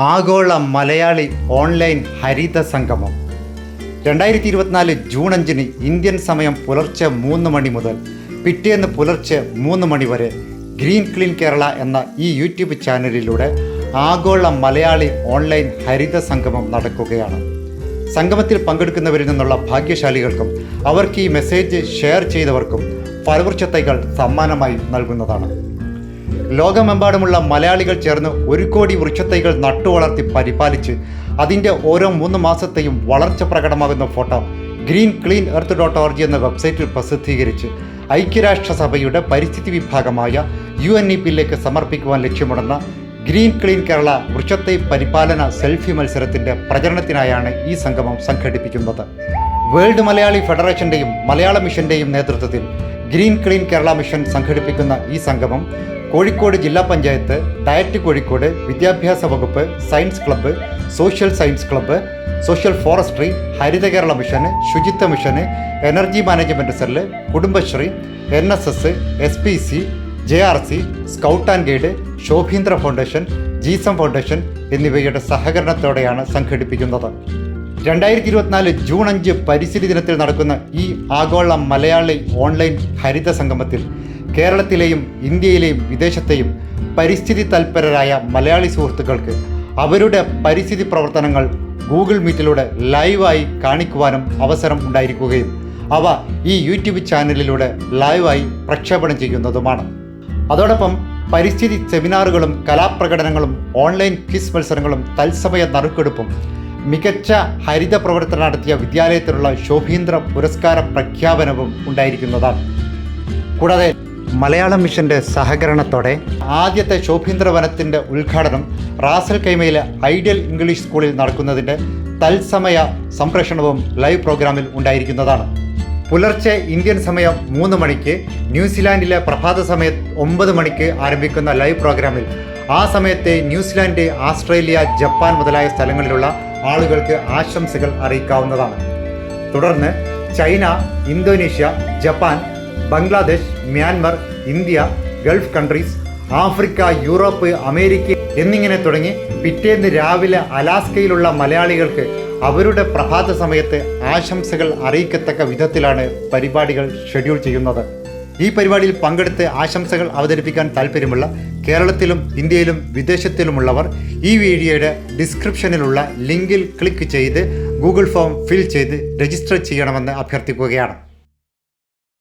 ആഗോള മലയാളി ഓൺലൈൻ ഹരിത സംഗമം. രണ്ടായിരത്തി ഇരുപത്തിനാല് ജൂൺ അഞ്ചിന് ഇന്ത്യൻ സമയം പുലർച്ചെ മൂന്ന് മണി മുതൽ പിറ്റേന്ന് പുലർച്ചെ മൂന്ന് മണി വരെ ഗ്രീൻ ക്ലീൻ കേരള എന്ന ഈ യൂട്യൂബ് ചാനലിലൂടെ ആഗോള മലയാളി ഓൺലൈൻ ഹരിത സംഗമം നടക്കുകയാണ്. സംഗമത്തിൽ പങ്കെടുക്കുന്നവരിൽ നിന്നുള്ള ഭാഗ്യശാലികൾക്കും അവർക്ക് ഈ മെസ്സേജ് ഷെയർ ചെയ്തവർക്കും ഫലവൃക്ഷത്തൈകൾ സമ്മാനമായി നൽകുന്നതാണ്. ലോകമെമ്പാടുമുള്ള മലയാളികൾ ചേർന്ന് ഒരു കോടി വൃക്ഷത്തൈകൾ നട്ടുവളർത്തി പരിപാലിച്ച് അതിന്റെ ഓരോ മൂന്ന് മാസത്തെയും വളർച്ച പ്രകടമാകുന്ന photo green clean earth dot org എന്ന വെബ്സൈറ്റിൽ പ്രസിദ്ധീകരിച്ച് ഐക്യരാഷ്ട്രസഭയുടെ പരിസ്ഥിതി വിഭാഗമായ യു എൻ ഇ പിയിലേക്ക് സമർപ്പിക്കുവാൻ ലക്ഷ്യമിടുന്ന ഗ്രീൻ ക്ലീൻ കേരള വൃക്ഷത്തെ പരിപാലന സെൽഫി മത്സരത്തിന്റെ പ്രചരണത്തിനായാണ് ഈ സംഗമം സംഘടിപ്പിക്കുന്നത്. വേൾഡ് മലയാളി ഫെഡറേഷന്റെയും മലയാള മിഷന്റെയും നേതൃത്വത്തിൽ ഗ്രീൻ ക്ലീൻ കേരള മിഷൻ സംഘടിപ്പിക്കുന്ന ഈ സംഗമം കോഴിക്കോട് ജില്ലാ പഞ്ചായത്ത് ഡയറ്റ് കോഴിക്കോട് വിദ്യാഭ്യാസ വകുപ്പ് science club social science club social forestry Haritha Kerala മിഷന് ശുചിത്വ മിഷന് energy management cell Kudumbashree N S S S P C J R C scout and guide Shobhindra foundation ജീസം foundation എന്നിവയുടെ സഹകരണത്തോടെയാണ് സംഘടിപ്പിക്കുന്നത്. രണ്ടായിരത്തി ഇരുപത്തിനാല് ജൂൺ അഞ്ച് പരിസ്ഥിതി ദിനത്തിൽ നടക്കുന്ന ഈ ആഗോള മലയാളി ഓൺലൈൻ ഹരിത സംഗമത്തിൽ കേരളത്തിലെയും ഇന്ത്യയിലെയും വിദേശത്തെയും പരിസ്ഥിതി തൽപരരായ മലയാളി സുഹൃത്തുക്കൾക്ക് അവരുടെ പരിസ്ഥിതി പ്രവർത്തനങ്ങൾ ഗൂഗിൾ മീറ്റിലൂടെ ലൈവായി കാണിക്കുവാനും അവസരം ഉണ്ടായിരിക്കുകയും അവ ഈ യൂട്യൂബ് ചാനലിലൂടെ ലൈവായി പ്രക്ഷേപണം ചെയ്യുന്നതുമാണ്. അതോടൊപ്പം പരിസ്ഥിതി സെമിനാറുകളും കലാപ്രകടനങ്ങളും ഓൺലൈൻ ക്വിസ് മത്സരങ്ങളും തത്സമയ നറുക്കെടുപ്പും മികച്ച ഹരിത പ്രവർത്തനം നടത്തിയ വിദ്യാലയത്തിലുള്ള ശോഭീന്ദ്ര പുരസ്കാര പ്രഖ്യാപനവും ഉണ്ടായിരിക്കുന്നതാണ്. കൂടാതെ മലയാളം മിഷന്റെ സഹകരണത്തോടെ ആദ്യത്തെ ശോഭീന്ദ്ര വനത്തിന്റെ ഉദ്ഘാടനം റാസൽ കൈമയിലെ ഐഡിയൽ ഇംഗ്ലീഷ് സ്കൂളിൽ നടക്കുന്നതിന്റെ തത്സമയ സംപ്രേഷണവും ലൈവ് പ്രോഗ്രാമിൽ ഉണ്ടായിരിക്കുന്നതാണ്. പുലർച്ചെ ഇന്ത്യൻ സമയം മൂന്ന് മണിക്ക് ന്യൂസിലാൻഡിലെ പ്രഭാത സമയത്ത് ഒമ്പത് മണിക്ക് ആരംഭിക്കുന്ന ലൈവ് പ്രോഗ്രാമിൽ ആ സമയത്തെ ന്യൂസിലാൻഡ് ആസ്ട്രേലിയ ജപ്പാൻ മുതലായ സ്ഥലങ്ങളിലുള്ള ആളുകൾക്ക് ആശംസകൾ അറിയിക്കാവുന്നതാണ്. തുടർന്ന് China Indonesia Japan Bangladesh Myanmar India Gulf countries Africa Europe America എന്നിങ്ങനെ തുടങ്ങി പിറ്റേന്ന് രാവിലെ അലാസ്കയിലുള്ള മലയാളികൾക്ക് അവരുടെ പ്രഭാത സമയത്ത് ആശംസകൾ അറിയിക്കത്തക്ക വിധത്തിലാണ് പരിപാടികൾ ഷെഡ്യൂൾ ചെയ്യുന്നത്. ഈ പരിപാടിയിൽ പങ്കെടുത്ത് ആശംസകൾ അവതരിപ്പിക്കാൻ താല്പര്യമുള്ള കേരളത്തിലും ഇന്ത്യയിലും വിദേശത്തിലുമുള്ളവർ ഈ വീഡിയോയുടെ ഡിസ്ക്രിപ്ഷനിലുള്ള ലിങ്കിൽ ക്ലിക്ക് ചെയ്ത് ഗൂഗിൾ ഫോം ഫിൽ ചെയ്ത് രജിസ്റ്റർ ചെയ്യണമെന്ന് അഭ്യർത്ഥിക്കുകയാണ്.